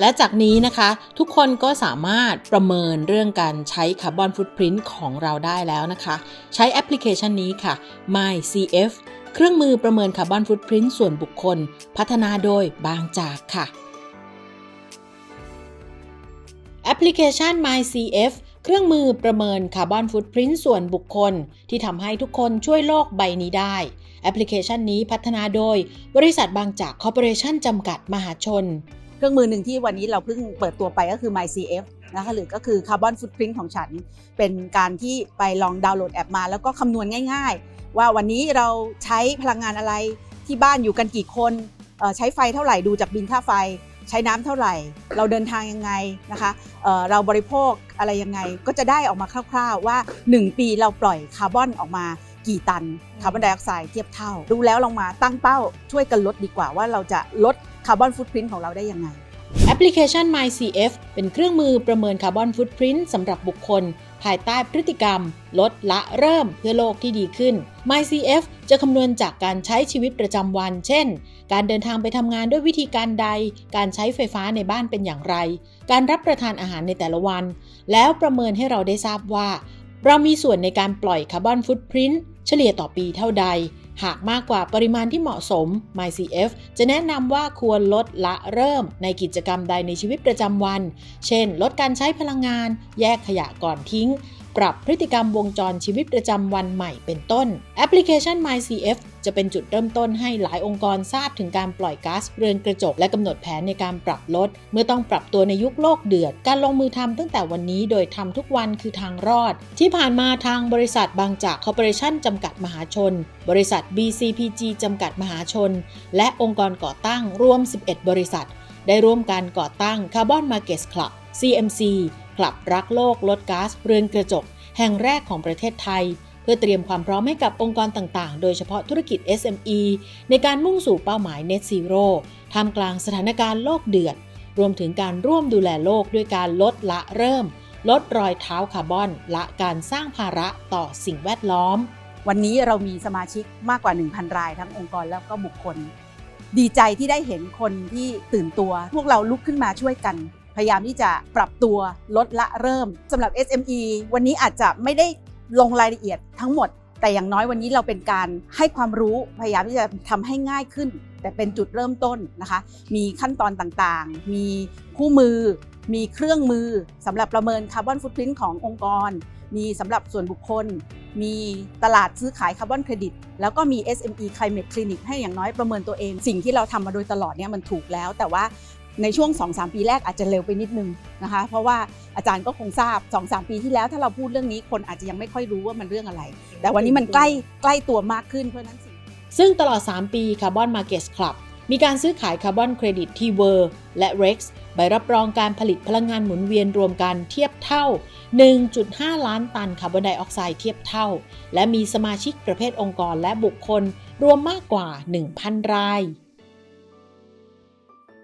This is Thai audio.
และจากนี้นะคะทุกคนก็สามารถประเมินเรื่องการใช้คาร์บอนฟุตพิ้นของเราได้แล้วนะคะ ใช้แอปพลิเคชันนี้ค่ะ MyCF เครื่องมือประเมินคาร์บอนฟุตพิ้นส่วนบุคคล พัฒนาโดยบางจากค่ะ แอปพลิเคชัน MyCF เครื่องมือประเมินคาร์บอนฟุตพิ้นส่วนบุคคล ที่ทำให้ทุกคนช่วยโลกใบนี้ได้ แอปพลิเคชันนี้พัฒนาโดย บริษัทบางจากคอร์ปอเรชั่นจำกัดมหาชน เครื่องมือหนึ่งที่วันนี้เราเพิ่งเปิดตัวไปก็คือ MyCF นะคะหรือก็คือ Carbon Footprint ของฉัน เป็นการที่ไปลองดาวน์โหลดแอปมา แล้วก็คำนวณง่าย ๆ ว่าวันนี้เราใช้พลังงานอะไรที่บ้านอยู่กันกี่คนใช้ไฟเท่าไหร่ดูจากบินค่าไฟ ใช้น้ำเท่าไหร่ เราเดินทางยังไงนะคะเเราบริโภคอะไรยังไงก็จะได้ออกมาคร่าวๆว่า 1 ปีเราปล่อยคาร์บอนออกมากี่ตันคาร์บอนไดออกไซด์เทียบเท่า ดูแล้วลองมาตั้งเป้าช่วยกันลดดีกว่าว่าเราจะลด คาร์บอนฟุตพิ้นของเราได้ยังไง แอปพลิเคชัน MyCF เป็นเครื่องมือประเมินคาร์บอนฟุตพิ้นสำหรับบุคคล ภายใต้พฤติกรรม ลดละเริ่มเพื่อโลกที่ดีขึ้น MyCF จะคำนวณจากการใช้ชีวิตประจำวัน เช่น การเดินทางไปทำงานด้วยวิธีการใด การใช้ไฟฟ้าในบ้านเป็นอย่างไร การรับประทานอาหารในแต่ละวัน แล้วประเมินให้เราได้ทราบว่า เรามีส่วนในการปล่อยคาร์บอนฟุตพิ้นเฉลี่ยต่อปีเท่าใด หากมากกว่าปริมาณที่เหมาะสม MyCF จะแนะนำว่าควรลดละเริ่มในกิจกรรมใดในชีวิตประจำวัน เช่น ลดการใช้พลังงาน แยกขยะก่อนทิ้ง ปรับพฤติกรรมวงจรชีวิตประจำวันใหม่เป็นต้น แอปพลิเคชัน MyCF จะเป็นจุดเริ่มต้นให้หลายองค์กรทราบถึงการปล่อยก๊าซเรือนกระจกและกำหนดแผนในการปรับลด เมื่อต้องปรับตัวในยุคโลกเดือด การลงมือทำตั้งแต่วันนี้โดยทำทุกวันคือทางรอด ที่ผ่านมาทางบริษัทบางจากคอร์ปอเรชั่นจำกัดมหาชน บริษัท BCPG จำกัดมหาชน และองค์กรก่อตั้งรวม 11 บริษัท ได้ร่วมกันก่อตั้ง Carbon Markets Club CMC คลับรักโลกลดก๊าซเรือนกระจก แห่งแรกของประเทศไทย เพื่อเตรียมความพร้อมให้กับองค์กรต่างๆ โดยเฉพาะธุรกิจ SME ในการมุ่งสู่เป้าหมาย Net Zero ท่ามกลางสถานการณ์โลกเดือด รวมถึงการร่วมดูแลโลกด้วยการลดละเริ่ม ลดรอยเท้าคาร์บอนและการสร้างภาระต่อสิ่งแวดล้อม วันนี้เรามีสมาชิกมากกว่า 1,000 รายทั้งองค์กรแล้วก็บุคคล ดีใจที่ได้เห็นคนที่ตื่นตัว พวกเราลุกขึ้นมาช่วยกัน พยายามที่จะปรับตัวลดละเริ่มสำหรับ SME วันนี้อาจจะไม่ได้ลงรายละเอียดทั้งหมด แต่อย่างน้อยวันนี้เราเป็นการให้ความรู้พยายามที่จะทำให้ง่ายขึ้น แต่เป็นจุดเริ่มต้นนะคะ มีขั้นตอนต่างๆ มีคู่มือ มีเครื่องมือสำหรับประเมินคาร์บอนฟุตพิ้นขององค์กร มีสำหรับส่วนบุคคล มีตลาดซื้อขายคาร์บอนเครดิต แล้วก็มี SME Climate Clinic ให้อย่างน้อยประเมินตัวเอง สิ่งที่เราทำมาโดยตลอดเนี่ยมันถูกแล้ว แต่ว่า ในช่วง 2-3 ปีแรกอาจจะเร็วไปนิดนึงนะคะ เพราะว่าอาจารย์ก็คงทราบ 2-3 ปีที่แล้ว ถ้าเราพูดเรื่องนี้คนอาจจะยังไม่ค่อยรู้ว่ามันเรื่องอะไร แต่วันนี้มันใกล้ใกล้ตัวมากขึ้นเพราะนั้นสิซึ่งตลอด 3 ปี Carbon Markets Club มีการซื้อขายคาร์บอนเครดิตที่ w o r และ REX ใบรับรองการผลิตพลังงานหมุนเวียนรวมกันเทียบเท่า 1.5 ล้านตันคาร์บอนไดออกไซด์เทียบเท่า และมีสมาชิกประเภทองค์กรและบุคคลรวมมากกว่า 1,000 ราย